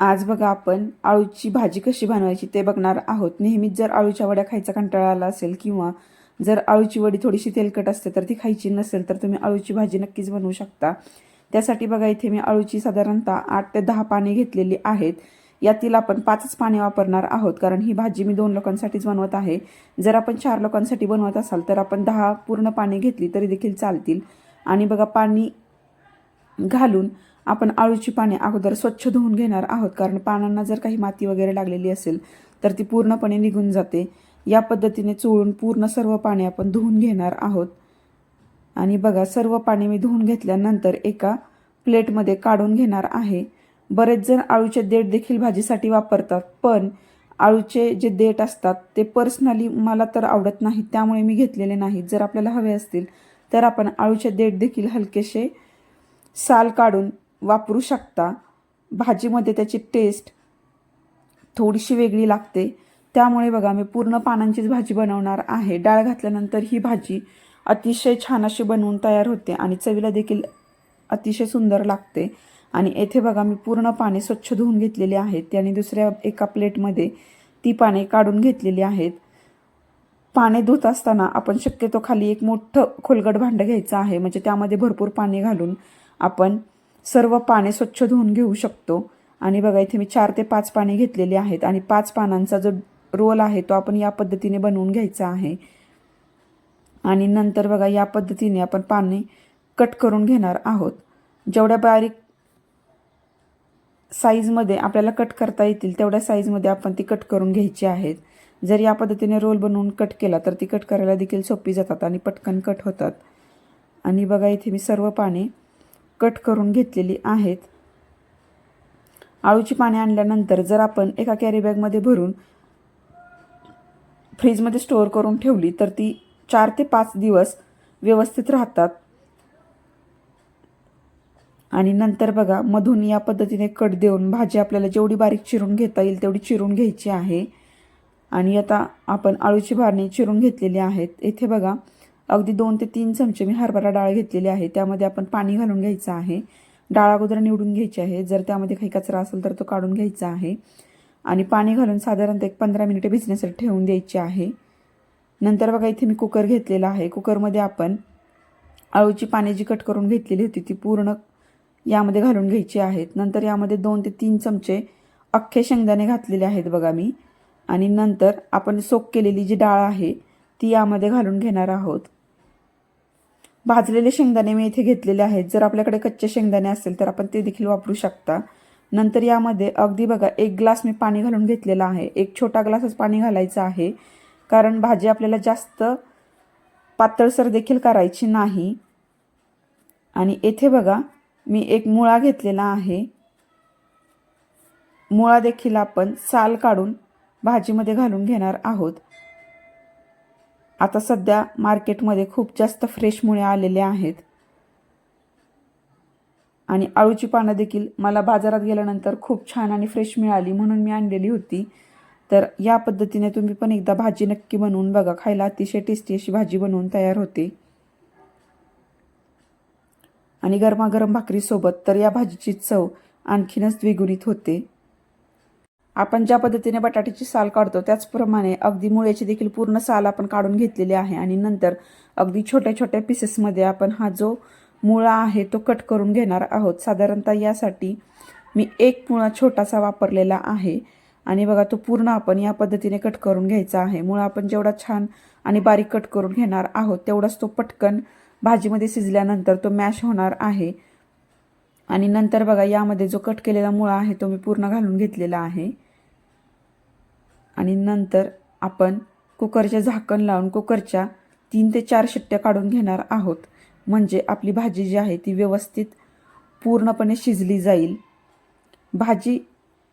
आज बघा आपण आळूची भाजी कशी बनवायची ते बघणार आहोत. नेहमीच जर आळूच्या वड्या खायचा कंटाळा आला असेल किंवा जर आळूची वडी थोडीशी तेलकट असते तर ती खायची नसेल तर तुम्ही आळूची भाजी नक्कीच बनवू शकता. त्यासाठी बघा इथे मी आळूची साधारणतः आठ ते दहा पाने घेतलेली आहेत. यातील आपण पाचच पाने वापरणार आहोत कारण ही भाजी मी दोन लोकांसाठीच बनवत आहे. जर आपण चार लोकांसाठी बनवत असाल तर आपण दहा पूर्ण पाने घेतली तरी देखील चालतील. आणि बघा पाणी घालून आपण आळूची पाने अगोदर स्वच्छ धुवून घेणार आहोत. कारण पानांना जर काही माती वगैरे लागलेली असेल तर ती पूर्णपणे निघून जाते. या पद्धतीने चोळून पूर्ण सर्व पाने आपण धुवून घेणार आहोत. आणि बघा सर्व पाणी मी धुवून घेतल्यानंतर एका प्लेटमध्ये काढून घेणार आहे. बरेच जण आळूचे देठ देखील भाजीसाठी वापरतात पण आळूचे जे देठ असतात ते पर्सनली मला तर आवडत नाही त्यामुळे मी घेतलेले नाहीत जर आपल्याला हवे असतील तर आपण आळूचे देठ देखील हलकेसे साल काढून वापरू शकता. भाजीमध्ये त्याची टेस्ट थोडीशी वेगळी लागते. त्यामुळे बघा मी पूर्ण पानांचीच भाजी बनवणार आहे. डाळ घातल्यानंतर ही भाजी अतिशय छान अशी बनवून तयार होते आणि चवीला देखील अतिशय सुंदर लागते. आणि येथे बघा मी पूर्ण पाने स्वच्छ धुवून घेतलेली आहेत. आणि दुसऱ्या एका प्लेटमध्ये ती पाने काढून घेतलेली आहेत. पाने धुत असताना आपण शक्यतो खाली एक मोठं खोलगट भांडं घ्यायचं आहे. म्हणजे त्यामध्ये भरपूर पाणी घालून आपण सर्व पाने स्वच्छ धुवून घेऊ शकतो. आणि बघा इथे मी चार ते पाच पाने घेतलेली आहेत आणि पाच पानांचा जो रोल आहे तो आपण या पद्धतीने बनवून घ्यायचा आहे. आणि नंतर बघा या पद्धतीने आपण पाने कट करून घेणार आहोत. जेवढ्या बारीक साईजमध्ये आपल्याला कट करता येतील तेवढ्या साईजमध्ये आपण ती कट करून घ्यायची आहेत. जर या पद्धतीने रोल बनवून कट केला तर ती कट करायला देखील सोपी जातात आणि पटकन कट होतात. आणि बघा इथे मी सर्व पाने कट करून घेतलेली आहेत. आळूची पाने आणल्यानंतर जर आपण एका कॅरी बॅगमध्ये भरून फ्रीजमध्ये स्टोअर करून ठेवली तर ती चार ते पाच दिवस व्यवस्थित राहतात. आणि नंतर बघा मधून या पद्धतीने कट देऊन भाजी आपल्याला जेवढी बारीक चिरून घेता येईल तेवढी चिरून घ्यायची आहे. आणि आता आपण आळूची भारणी चिरून घेतलेली आहेत. इथे बघा अगदी दोन ते तीन चमचे मी हरभरा डाळ घेतलेली आहे. त्यामध्ये आपण पाणी घालून घ्यायचं आहे. डाळ अगोदर निवडून घ्यायची आहे. जर त्यामध्ये काही कचरा असेल तर तो काढून घ्यायचा आहे. आणि पाणी घालून साधारणतः एक पंधरा मिनिटे भिजण्यासाठी ठेवून द्यायची आहे. नंतर बघा इथे मी कुकर घेतलेला आहे. कुकरमध्ये आपण आळूची पाने जी कट करून घेतलेली होती ती पूर्ण यामध्ये घालून घ्यायची आहेत. नंतर यामध्ये दोन ते तीन चमचे अख्खे शेंगदाणे घातलेले आहेत बघा मी. आणि नंतर आपण सोक केलेली जी डाळ आहे ती यामध्ये घालून घेणार आहोत. भाजलेले शेंगदाणे मी इथे घेतलेले आहेत. जर आपल्याकडे कच्चे शेंगदाणे असेल तर आपण ते देखील वापरू शकता. नंतर यामध्ये अगदी बघा एक ग्लास मी पाणी घालून घेतलेलं आहे. एक छोटा ग्लासच पाणी घालायचं आहे. कारण भाजी आपल्याला जास्त पातळसर देखील करायची नाही. आणि येथे बघा मी एक मुळा घेतलेला आहे. मुळा देखील आपण साल काढून भाजीमध्ये घालून घेणार आहोत. आता सध्या मार्केटमध्ये खूप जास्त फ्रेश मुळे आलेले आहेत. आणि आळूची पानं देखील मला बाजारात गेल्यानंतर खूप छान आणि फ्रेश मिळाली म्हणून मी आणलेली होती. तर या पद्धतीने तुम्ही पण एकदा भाजी नक्की बनवून बघा. खायला अतिशय टेस्टी अशी भाजी बनवून तयार होते. आणि गरमागरम भाकरीसोबत तर या भाजीची चव आणखीनच द्विगुणित होते. आपण ज्या पद्धतीने बटाट्याची साल काढतो त्याचप्रमाणे अगदी मुळ्याची देखील पूर्ण साल आपण काढून घेतलेली आहे आणि नंतर अगदी छोट्या छोट्या पीसेसमध्ये आपण हा जो मुळा आहे तो कट करून घेणार आहोत. साधारणतः यासाठी मी एक मुळा छोटासा वापरलेला आहे आणि बघा तो पूर्ण आपण या पद्धतीने कट करून घ्यायचा आहे. मुळा आपण जेवढा छान आणि बारीक कट करून घेणार आहोत तेवढाच तो पटकन भाजीमध्ये शिजल्यानंतर तो मॅश होणार आहे. आणि नंतर बघा यामध्ये जो कट केलेला मुळा आहे तो मी पूर्ण घालून घेतलेला आहे. आणि नंतर आपण कुकरचे झाकण लावून कुकरच्या तीन ते चार शिट्ट्या काढून घेणार आहोत. म्हणजे आपली भाजी जी आहे ती व्यवस्थित पूर्णपणे शिजली जाईल. भाजी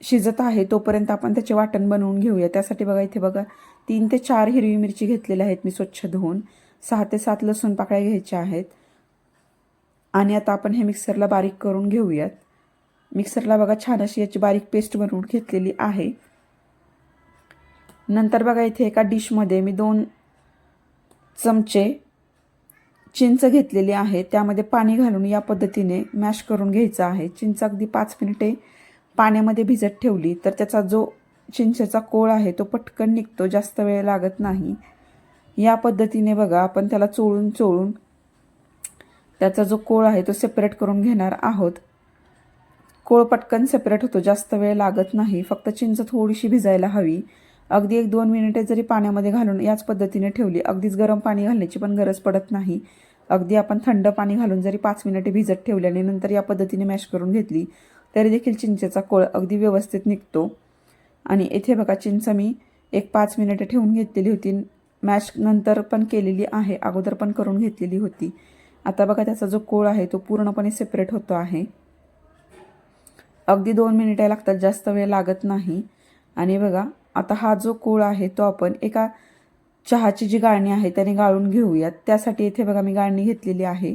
शिजत आहे तोपर्यंत आपण त्याचे वाटण बनवून घेऊया. त्यासाठी बघा इथे बघा तीन ते चार हिरवी मिरची घेतलेल्या आहेत मी स्वच्छ धुवून. सहा ते सात लसूण पाकळ्या घ्यायच्या आहेत. आणि आता आपण हे मिक्सरला बारीक करून घेऊयात. मिक्सरला बघा छान अशी याची बारीक पेस्ट बनवून घेतलेली आहे. नंतर बघा इथे एका डिशमध्ये मी दोन चमचे चिंच घेतलेली आहे. त्यामध्ये पाणी घालून या पद्धतीने मॅश करून घ्यायचं आहे. चिंच अगदी पाच मिनिटे पाण्यामध्ये भिजत ठेवली तर त्याचा जो चिंचेचा कोळ आहे तो पटकन निघतो जास्त वेळ लागत नाही. या पद्धतीने बघा आपण त्याला चोळून चोळून त्याचा जो कोळ आहे तो सेपरेट करून घेणार आहोत. कोळ पटकन सेपरेट होतो जास्त वेळ लागत नाही. फक्त चिंच थोडीशी भिजायला हवी. अगदी एक दोन मिनिटे जरी पाण्यामध्ये घालून याच पद्धतीने ठेवली अगदीच गरम पाणी घालण्याची पण गरज पडत नाही. अगदी आपण थंड पाणी घालून जरी पाच मिनिटे भिजत ठेवली आणि नंतर या पद्धतीने मॅश करून घेतली तरी देखील चिंचेचा कोळ अगदी व्यवस्थित निघतो. आणि येथे बघा चिंच मी एक पाच मिनिटं ठेवून घेतलेली होती. मॅश नंतर पण केलेली आहे अगोदर पण करून घेतलेली होती. आता बघा त्याचा जो कोळ आहे तो पूर्णपणे सेपरेट होतो आहे. अगदी दोन मिनिटे लागतात जास्त वेळ लागत नाही. आणि बघा आता हा जो कोळ आहे तो आपण एका चहाची जी गाळणी आहे त्याने गाळून घेऊयात. त्यासाठी इथे बघा मी गाळणी घेतलेली आहे.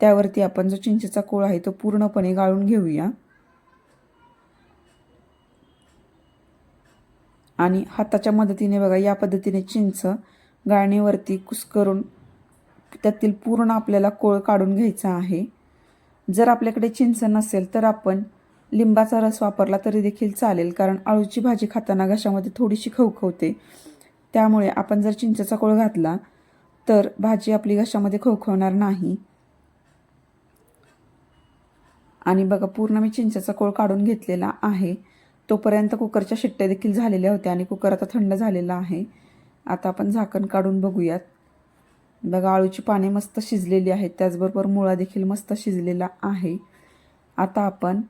त्यावरती आपण जो चिंचेचा कोळ आहे तो पूर्णपणे गाळून घेऊया. आणि हाताच्या मदतीने बघा या पद्धतीने चिंच गाळणीवरती कुस्करून त्यातील पूर्ण आपल्याला कोळ काढून घ्यायचा आहे. जर आपल्याकडे चिंच नसेल तर आपण लिंबाचा रस वापरला तरी देखील चालेल कारण आळूची भाजी खाताना घशामध्ये थोडीशी खवखवते. त्यामुळे आपण जर चिंचेचा कोळ घातला तर भाजी आपली घशामध्ये खवखवणार नाही. आणि बघा पूर्ण मी चिंचेचा कोळ काढून घेतलेला आहे. तोपर्यंत कुकरच्या शिट्ट्या देखील झालेल्या होत्या आणि कुकर आता थंड झालेला आहे. आता आपण झाकण काढून बघूयात. बघा आळूची पाने मस्त शिजलेली आहेत. त्याचबरोबर मुळा देखील मस्त शिजलेला आहे. आता आपण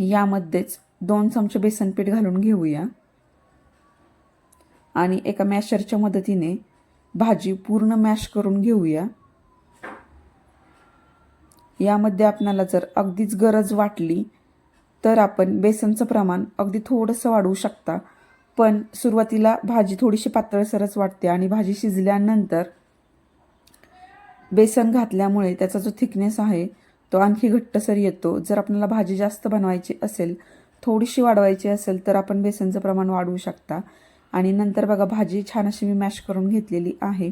यामध्येच दोन चमचे बेसन पीठ घालून घेऊया. आणि एका मॅशरच्या मदतीने भाजी पूर्ण मॅश करून घेऊया. यामध्ये आपणाला जर अगदीच गरज वाटली तर आपण बेसनचं प्रमाण अगदी थोडंसं वाढवू शकता. पण सुरुवातीला भाजी थोडीशी पातळसरच वाटते आणि भाजी शिजल्यानंतर बेसन घातल्यामुळे त्याचा जो थिकनेस आहे तो आणखी घट्टसर येतो. जर आपल्याला भाजी जास्त बनवायची असेल थोडीशी वाढवायची असेल तर आपण बेसनचं प्रमाण वाढवू शकता. आणि नंतर बघा भाजी छान अशी मी मॅश करून घेतलेली आहे.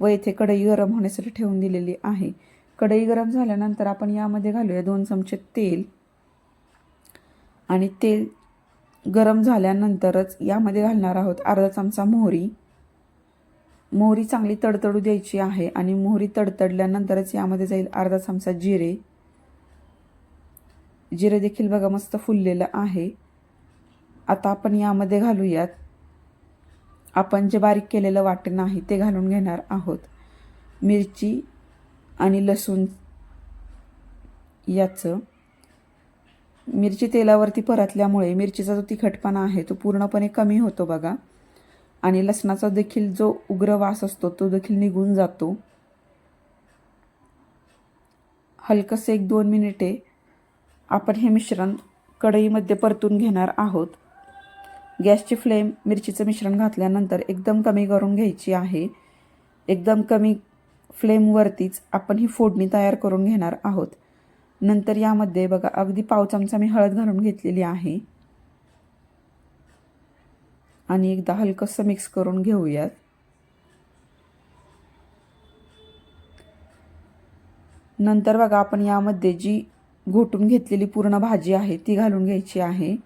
व इथे कढई गरम होण्यासाठी ठेवून दिलेली आहे. कढई गरम झाल्यानंतर आपण यामध्ये घालूया दोन चमचे तेल. आणि तेल गरम झाल्यानंतरच यामध्ये घालणार आहोत अर्धा चमचा मोहरी. मोहरी चांगली तडतडू द्यायची आहे आणि मोहरी तडतडल्यानंतरच यामध्ये जाईल अर्धा चमचा जिरे. जिरे देखील बघा मस्त फुललेलं आहे. आता आपण यामध्ये घालूयात. आपण जे बारीक केलेलं वाटण आहे ते घालून घेणार आहोत. मिरची आणि लसूण याचं. मिरची तेलावरती परतल्यामुळे मिरचीचा जो तिखटपणा आहे तो पूर्णपणे कमी होतो बघा. आणि लसणाचा देखील जो उग्र वास असतो तो देखील निघून जातो. हलकंसं एक दोन मिनिटे आपण हे मिश्रण कढईमध्ये परतून घेणार आहोत. गॅसची फ्लेम मिरचीचं मिश्रण घातल्यानंतर एकदम कमी करून घ्यायची आहे. एकदम कमी फ्लेमवरतीच आपण ही फोडणी तयार करून घेणार आहोत. नंतर यामध्ये बघा अगदी पाव चमचा मी हळद घालून घेतलेली आहे. आणि एकदा हलकंसं मिक्स करून घेऊयात. नंतर बघा आपण यामध्ये जी घोटून घेतलेली पूर्ण भाजी आहे ती घालून घ्यायची आहे.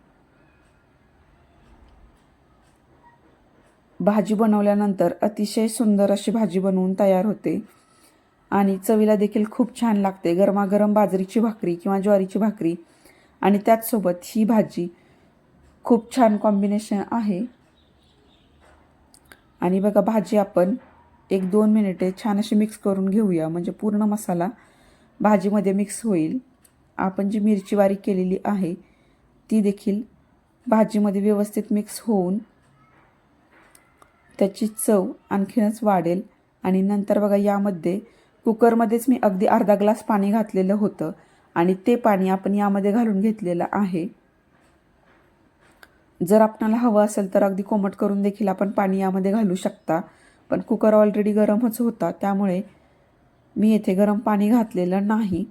भाजी बनवल्यानंतर अतिशय सुंदर अशी भाजी बनवून तयार होते. आणि चवीला देखील खूप छान लागते. गरमागरम बाजरीची भाकरी किंवा ज्वारीची भाकरी आणि त्याचसोबत ही भाजी खूप छान कॉम्बिनेशन आहे. आणि बघा भाजी आपण एक दोन मिनिटे छान अशी मिक्स करून घेऊया. म्हणजे पूर्ण मसाला भाजीमध्ये मिक्स होईल. आपण जी मिरची बारीक केलेली आहे ती देखील भाजीमध्ये व्यवस्थित मिक्स होऊन त्याची चव आणखीनच वाढेल. आणि नंतर बघा यामध्ये कुकरमध्येच मी अगदी अर्धा ग्लास पाणी घातलेलं होतं आणि ते पाणी आपण यामध्ये घालून घेतलेलं आहे. जर आपणाला हवं असेल तर अगदी कोमट करून देखील आपण पाणी यामध्ये घालू शकता. पण कुकर ऑलरेडी गरमच होता त्यामुळे मी येथे गरम पाणी घातलेलं नाही.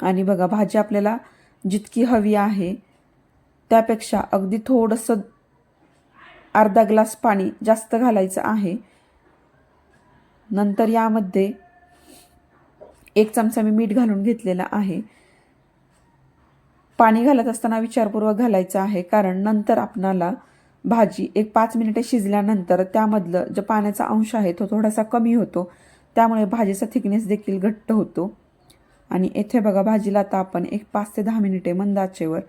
आणि बघा भाजी आपल्याला जितकी हवी आहे त्यापेक्षा अगदी थोडंसं अर्धा ग्लास पाणी जास्त घालायचं आहे. नंतर यामध्ये एक चमचा मी मीठ घालून घेतलेला आहे. पाणी घालत असताना विचारपूर्वक घालायचं आहे. कारण नंतर आपणाला भाजी एक पाच मिनिटे शिजल्यानंतर त्यामधलं जो पाण्याचा अंश आहे तो थोडासा कमी होतो. त्यामुळे भाजीचा थिकनेस देखील घट्ट होतो. आणि येथे बघा भाजीला आता आपण एक पाच ते दहा मिनिटे मंद आचेवर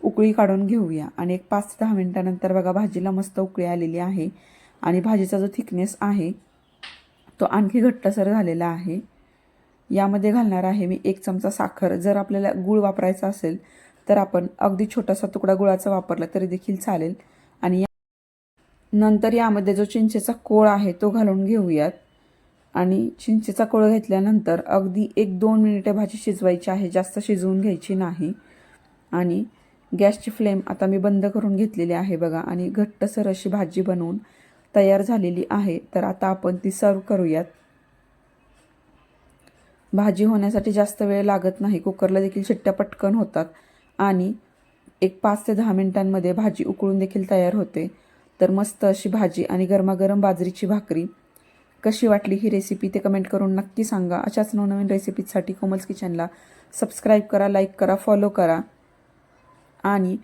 उकळी काढून घेऊया. आणि एक पाच ते दहा मिनिटानंतर बघा भाजीला मस्त उकळी आलेली आहे. आणि भाजीचा जो थिकनेस आहे तो आणखी घट्टसर झालेला आहे. यामध्ये घालणार आहे मी एक चमचा साखर. जर आपल्याला गूळ वापरायचा असेल तर आपण अगदी छोटासा तुकडा गुळाचा वापरला तरी देखील चालेल. आणि नंतर यामध्ये जो चिंचेचा कोळ आहे तो घालून घेऊयात. आणि चिंचेचा कोळ घेतल्यानंतर अगदी एक दोन मिनिटे भाजी शिजवायची आहे जास्त शिजवून घ्यायची नाही. आणि गॅसची फ्लेम आता मी बंद करून घेतलेली आहे बघा. आणि घट्टसर अशी भाजी बनवून तयार झालेली आहे. तर आता आपण ती सर्व करूयात. भाजी होण्यासाठी जास्त वेळ लागत नाही. कुकरला देखील शिट्ट्या पटकन होतात. आणि एक पाच ते दहा मिनिटांमध्ये भाजी उकळून देखील तयार होते. तर मस्त अशी भाजी आणि गरमागरम बाजरीची भाकरी. कशी वाटली ही रेसिपी ते कमेंट करून नक्की सांगा. अशाच नवनवीन रेसिपीजसाठी कोमल्स किचनला सबस्क्राईब करा लाईक करा फॉलो करा. आणि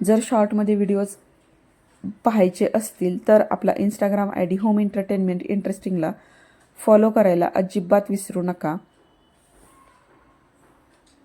जर शॉर्टमध्ये व्हिडिओज पाहायचे असतील तर आपला Instagram I D home entertainment इंटरेस्टिंगला follow करायला अजिबात विसरू नका.